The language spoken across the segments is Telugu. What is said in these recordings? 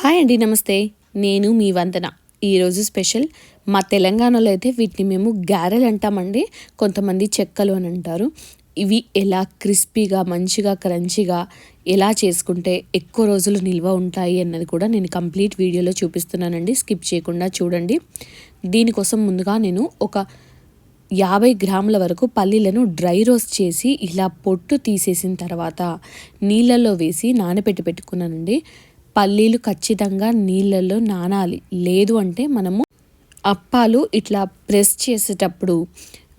హాయ్ అండి నమస్తే. నేను మీ వందన. ఈరోజు స్పెషల్ మా తెలంగాణలో అయితే వీటిని మేము గారెలు అంటామండి. కొంతమంది చెక్కలు అని అంటారు. ఇవి ఎలా క్రిస్పీగా మంచిగా క్రంచిగా ఎలా చేసుకుంటే ఎక్కువ రోజులు నిల్వ ఉంటాయి అన్నది కూడా నేను కంప్లీట్ వీడియోలో చూపిస్తున్నానండి. స్కిప్ చేయకుండా చూడండి. దీనికోసం ముందుగా నేను ఒక యాభై గ్రాముల వరకు పల్లీలను డ్రై రోస్ట్ చేసి ఇలా పొట్టు తీసేసిన తర్వాత నీళ్ళల్లో వేసి నానబెట్టి పెట్టుకున్నానండి. పల్లీలు ఖచ్చితంగా నీళ్ళల్లో నానాలి. లేదు అంటే మనము అప్పాలు ఇట్లా ప్రెస్ చేసేటప్పుడు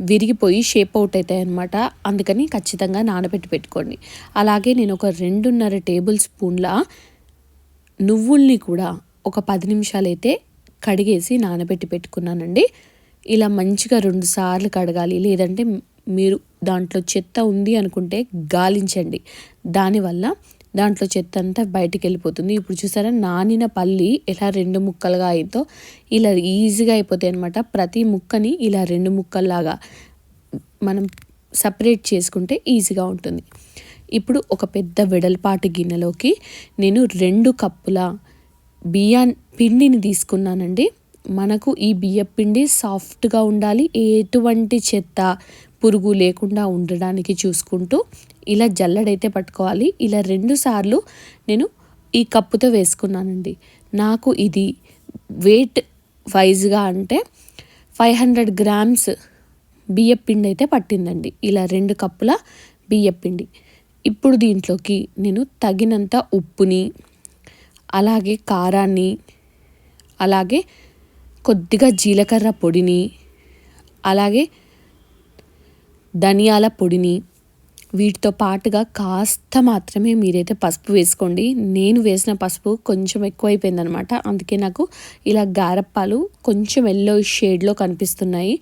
విరిగిపోయి షేప్ అవుట్ అవుతాయి అనమాట అందుకని ఖచ్చితంగా నానబెట్టి పెట్టుకోండి. అలాగే నేను ఒక రెండున్నర టేబుల్ స్పూన్ల నువ్వుల్ని కూడా ఒక పది నిమిషాలు అయితే కడిగేసి నానబెట్టి పెట్టుకున్నానండి. ఇలా మంచిగా రెండు సార్లు కడగాలి. లేదంటే మీరు దాంట్లో చెత్త ఉంది అనుకుంటే గాలించండి. దానివల్ల దాంట్లో చెత్త అంతా బయటికి వెళ్ళిపోతుంది. ఇప్పుడు చూసారా నానిన పల్లి ఎలా రెండు ముక్కలుగా అయిందో ఇలా ఈజీగా అయిపోతాయి అనమాట ప్రతి ముక్కని ఇలా రెండు ముక్కల్లాగా మనం సపరేట్ చేసుకుంటే ఈజీగా ఉంటుంది. ఇప్పుడు ఒక పెద్ద వెడల్పాటి గిన్నెలోకి నేను రెండు కప్పుల బియ్యా పిండిని తీసుకున్నానండి. మనకు ఈ బియ్య పిండి సాఫ్ట్గా ఉండాలి. ఎటువంటి చెత్త పురుగు లేకుండా ఉండడానికి చూసుకుంటూ ఇలా జల్లడైతే పట్టుకోవాలి. ఇలా రెండు సార్లు నేను ఈ కప్పుతో వేసుకున్నానండి. నాకు ఇది వెయిట్ వైజ్గా అంటే ఫైవ్ హండ్రెడ్ గ్రామ్స్ బియ్యపిండి అయితే పట్టిందండి. ఇలా రెండు కప్పుల బియ్యపిండి ఇప్పుడు దీంట్లోకి నేను తగినంత ఉప్పుని అలాగే కారాన్ని అలాగే కొద్దిగా జీలకర్ర పొడిని అలాగే ధనియాల పొడిని వీటితో పాటుగా కాస్త మాత్రమే మీరైతే పసుపు వేసుకోండి. నేను వేసిన పసుపు కొంచెం ఎక్కువైపోయిందనమాట. అందుకే నాకు ఇలా గారప్పాలు కొంచెం ఎల్లో షేడ్లో కనిపిస్తున్నాయి.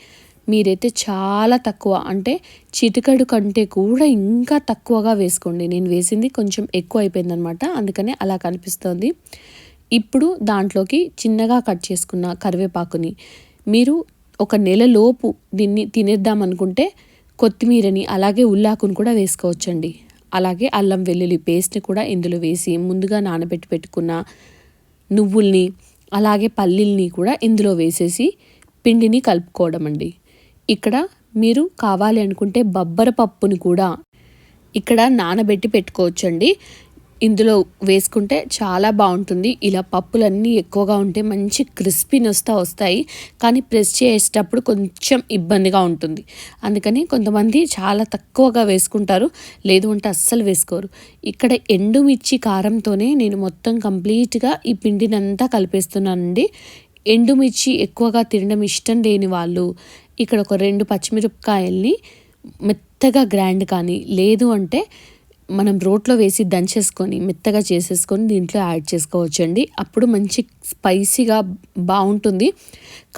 మీరైతే చాలా తక్కువ అంటే చిటికడు కంటే కూడా ఇంకా తక్కువగా వేసుకోండి. నేను వేసింది కొంచెం ఎక్కువ అయిపోయిందనమాట అందుకనే అలా కనిపిస్తోంది. ఇప్పుడు దాంట్లోకి చిన్నగా కట్ చేసుకున్న కరివేపాకుని మీరు ఒక నెలలోపు దీన్ని తినేద్దాం అనుకుంటే కొత్తిమీరని అలాగే ఉల్లాకును కూడా వేసుకోవచ్చండి. అలాగే అల్లం వెల్లుల్లి పేస్ట్ని కూడా ఇందులో వేసి ముందుగా నానబెట్టి పెట్టుకున్న నువ్వుల్ని అలాగే పల్లీల్ని కూడా ఇందులో వేసేసి పిండిని కలుపుకోవడం అండి ఇక్కడ మీరు కావాలి అనుకుంటే బబ్బర పప్పుని కూడా ఇక్కడ నానబెట్టి పెట్టుకోవచ్చండి. ఇందులో వేసుకుంటే చాలా బాగుంటుంది. ఇలా పప్పులన్నీ ఎక్కువగా ఉంటే మంచి క్రిస్పీనెస్తో వస్తాయి. కానీ ప్రెస్ చేసేటప్పుడు కొంచెం ఇబ్బందిగా ఉంటుంది. అందుకని కొంతమంది చాలా తక్కువగా వేసుకుంటారు. లేదు అంటే అస్సలు వేసుకోరు. ఇక్కడ ఎండుమిర్చి కారంతోనే నేను మొత్తం కంప్లీట్గా ఈ పిండినంతా కలిపేస్తున్నానండి. ఎండుమిర్చి ఎక్కువగా తినడం ఇష్టం లేని వాళ్ళు ఇక్కడ ఒక రెండు పచ్చిమిరపకాయల్ని మెత్తగా గ్రాండ్ కానీ లేదు అంటే మనం రోట్లో వేసి దంచేసుకొని మెత్తగా చేసేసుకొని దీంట్లో యాడ్ చేసుకోవచ్చండి. అప్పుడు మంచి స్పైసీగా బాగుంటుంది.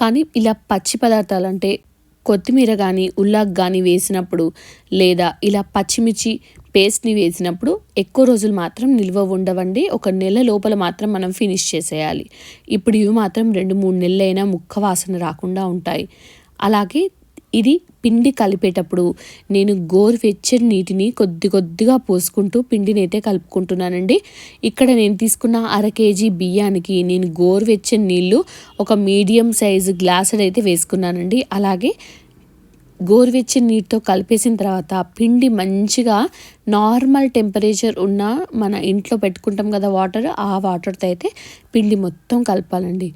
కానీ ఇలా పచ్చి పదార్థాలు అంటే కొత్తిమీర కానీ ఉల్లాగ్ కానీ వేసినప్పుడు లేదా ఇలా పచ్చిమిర్చి పేస్ట్ని వేసినప్పుడు ఎక్కువ రోజులు మాత్రం నిల్వ ఉండవండి. ఒక నెల లోపల మాత్రం మనం ఫినిష్ చేసేయాలి. ఇప్పుడు ఇవి మాత్రం రెండు మూడు నెలలైనా ముక్క వాసన రాకుండా ఉంటాయి. అలాగే ఇది పిండి కలిపేటప్పుడు నేను గోరువెచ్చని నీటిని కొద్ది కొద్దిగా పోసుకుంటూ పిండిని అయితే కలుపుకుంటున్నానండి. ఇక్కడ నేను తీసుకున్న అర కేజీ బియ్యానికి నేను గోరువెచ్చని నీళ్ళు ఒక మీడియం సైజు గ్లాసులు అయితే వేసుకున్నానండి. అలాగే గోరువెచ్చని నీటితో కలిపేసిన తర్వాత పిండి మంచిగా నార్మల్ టెంపరేచర్ ఉన్న మన ఇంట్లో పెట్టుకుంటాం కదా వాటర్ ఆ వాటర్తో అయితే పిండి మొత్తం కలపాలండి.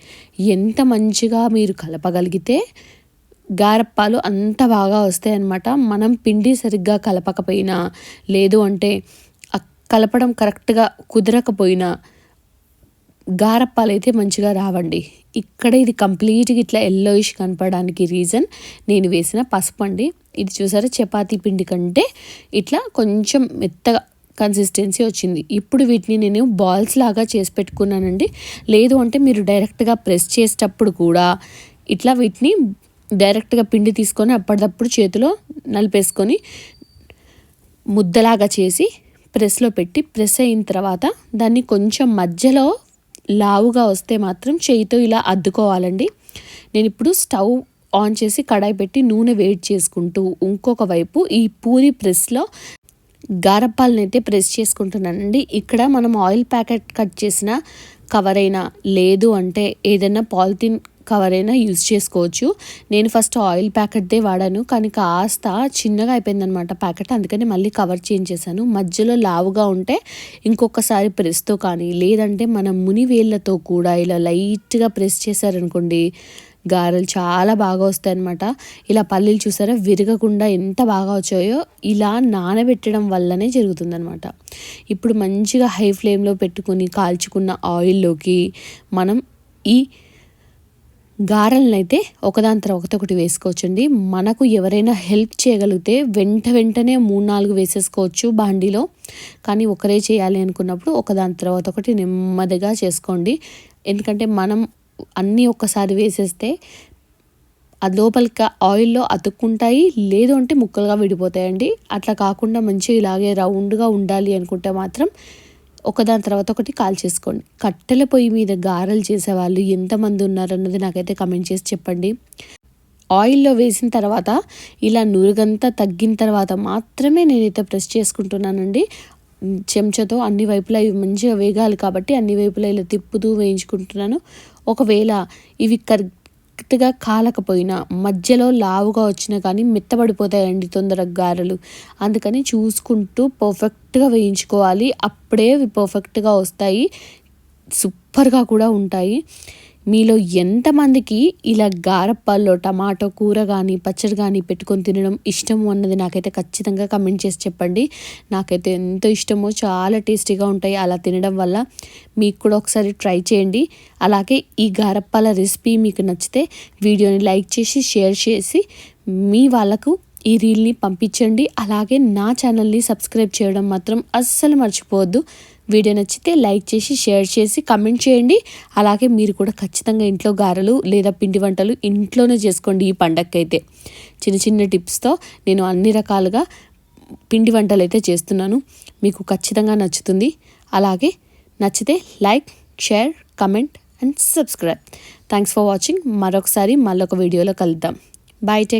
ఎంత మంచిగా మీరు కలపగలిగితే గారప్పాలు అంత బాగా వస్తాయి అన్నమాట మనం పిండి సరిగ్గా కలపకపోయినా లేదు అంటే కలపడం కరెక్ట్గా కుదరకపోయినా గారప్పాలు అయితే మంచిగా రావండి. ఇక్కడ ఇది కంప్లీట్గా ఇట్లా ఎల్లోయిష్ కనపడడానికి రీజన్ నేను వేసిన పసుపు అండి. ఇది చూసారా? చపాతీ పిండి కంటే ఇట్లా కొంచెం మెత్తగా కన్సిస్టెన్సీ వచ్చింది. ఇప్పుడు వీటిని నేను బాల్స్ లాగా చేసి పెట్టుకున్నానండి. లేదు అంటే మీరు డైరెక్ట్గా ప్రెస్ చేసేటప్పుడు కూడా ఇట్లా వీటిని డైరెక్ట్గా పిండి తీసుకొని అప్పటిదప్పుడు చేతిలో నలిపేసుకొని ముద్దలాగా చేసి ప్రెస్లో పెట్టి ప్రెస్ అయిన తర్వాత దాన్ని కొంచెం మధ్యలో లావుగా వస్తే మాత్రం చేయితో ఇలా అద్దుకోవాలండి. నేను ఇప్పుడు స్టవ్ ఆన్ చేసి కడాయి పెట్టి నూనె వేడి చేసుకుంటూ ఇంకొక వైపు ఈ పూరి ప్రెస్లో గారప్పాలను అయితే ప్రెస్ చేసుకుంటున్నానండి. ఇక్కడ మనం ఆయిల్ ప్యాకెట్ కట్ చేసిన కవర్ అయినా లేదు అంటే ఏదైనా పాలిథిన్ కవర్ అయినా యూజ్ చేసుకోవచ్చు. నేను ఫస్ట్ ఆయిల్ ప్యాకెట్దే వాడాను. కానీ కాస్త చిన్నగా అయిపోయిందనమాట ప్యాకెట్ అందుకని మళ్ళీ కవర్ చేంజ్ చేశాను. మధ్యలో లావుగా ఉంటే ఇంకొకసారి ప్రెస్తో కానీ లేదంటే మన ముని వేళ్ళతో కూడా ఇలా లైట్గా ప్రెస్ చేశారనుకోండి గారెలు చాలా బాగా వస్తాయి అనమాట ఇలా పల్లీలు చూసారా? విరగకుండా ఎంత బాగా వచ్చాయో ఇలా నానబెట్టడం వల్లనే జరుగుతుందనమాట ఇప్పుడు మంచిగా హై ఫ్లేమ్లో పెట్టుకొని కాల్చుకున్న ఆయిల్లోకి మనం ఈ గారెలను అయితే ఒకదాని తర్వాత ఒకటి వేసుకోవచ్చండి. మనకు ఎవరైనా హెల్ప్ చేయగలిగితే వెంట వెంటనే మూడు నాలుగు వేసేసుకోవచ్చు బాండీలో. కానీ ఒకరే చేయాలి అనుకున్నప్పుడు ఒకదాని తర్వాత ఒకటి నెమ్మదిగా చేసుకోండి. ఎందుకంటే మనం అన్నీ ఒక్కసారి వేసేస్తే అది లోపలికి ఆయిల్లో అతుక్కుంటాయి లేదు అంటే ముక్కలుగా విడిపోతాయండి. అట్లా కాకుండా మంచిగా ఇలాగే రౌండ్గా ఉండాలి అనుకుంటే మాత్రం ఒకదాని తర్వాత ఒకటి కాల్ చేసుకోండి. కట్టెల పొయ్యి మీద గారెలు చేసేవాళ్ళు ఎంతమంది ఉన్నారన్నది నాకైతే కమెంట్ చేసి చెప్పండి. ఆయిల్లో వేసిన తర్వాత ఇలా నురుగంతా తగ్గిన తర్వాత మాత్రమే నేనైతే ప్రెస్ చేసుకుంటున్నానండి. చెంచాతో అన్ని వైపులా ఇవి మంచిగా వేగాలి కాబట్టి అన్ని వైపులా ఇలా తిప్పుతూ వేయించుకుంటున్నాను. ఒకవేళ ఇవి కర్ కరెక్ట్గా కాలకపోయినా మధ్యలో లావుగా వచ్చినా కానీ మెత్తబడిపోతాయండి తొందరగా గారెలు అందుకని చూసుకుంటూ పర్ఫెక్ట్గా వేయించుకోవాలి. అప్పుడే అవి పర్ఫెక్ట్గా వస్తాయి. సూపర్గా కూడా ఉంటాయి. మీలో ఎంతమందికి ఇలా గారప్పల్లో టమాటో కూర కానీ పచ్చడి కానీ పెట్టుకొని తినడం ఇష్టము అన్నది నాకైతే ఖచ్చితంగా కమెంట్ చేసి చెప్పండి. నాకైతే ఎంతో ఇష్టమో చాలా టేస్టీగా ఉంటాయి. అలా తినడం వల్ల మీకు కూడా ఒకసారి ట్రై చేయండి. అలాగే ఈ గారప్పాల రెసిపీ మీకు నచ్చితే వీడియోని లైక్ చేసి షేర్ చేసి మీ వాళ్ళకు ఈ రీల్ని పంపించండి. అలాగే నా ఛానల్ని సబ్స్క్రైబ్ చేయడం మాత్రం అస్సలు మర్చిపోవద్దు. వీడియో నచ్చితే లైక్ చేసి షేర్ చేసి కమెంట్ చేయండి. అలాగే మీరు కూడా ఖచ్చితంగా ఇంట్లో గారెలు లేదా పిండి వంటలు ఇంట్లోనే చేసుకోండి ఈ పండగకైతే చిన్న చిన్న టిప్స్తో నేను అన్ని రకాలుగా పిండి వంటలు అయితే చేస్తున్నాను. మీకు ఖచ్చితంగా నచ్చుతుంది. అలాగే నచ్చితే like share comment and subscribe thanks for watching మరొకసారి మళ్ళొక వీడియోలో కలుద్దాం. Bye take